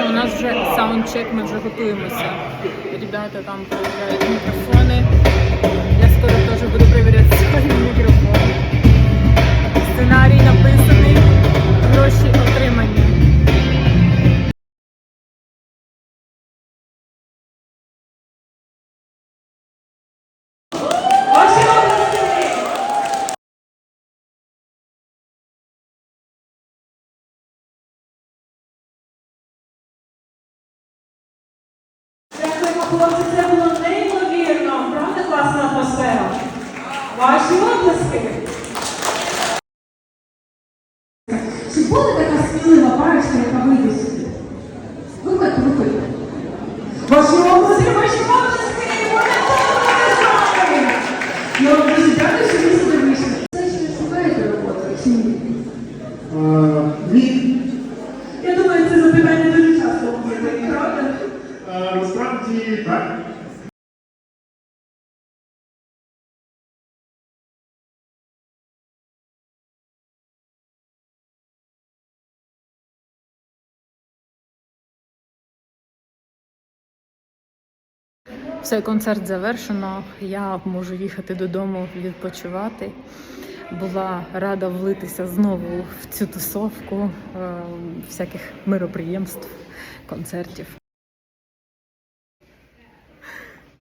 що у нас вже саундчек, ми вже готуємося. Ребята там перевіряють мікрофони. Хлопці, це було неймовірно. Правда класна атмосфера? Ваші обласки! Чи буде така смілива парочка, яка вийде сюди? Виходьте, виходьте. Ваші обласки, ваші обласки! Вони тут з вами! Я дуже дякую, що ви сюди вийшли. Це ще шукаєте роботу, чи ні? Ні, Я думаю, це запитання дуже часто буде, правда? Насправді так. Все, концерт завершено. Я можу їхати додому відпочивати. Була рада влитися знову в цю тусовку е, всяких мироприємств, концертів.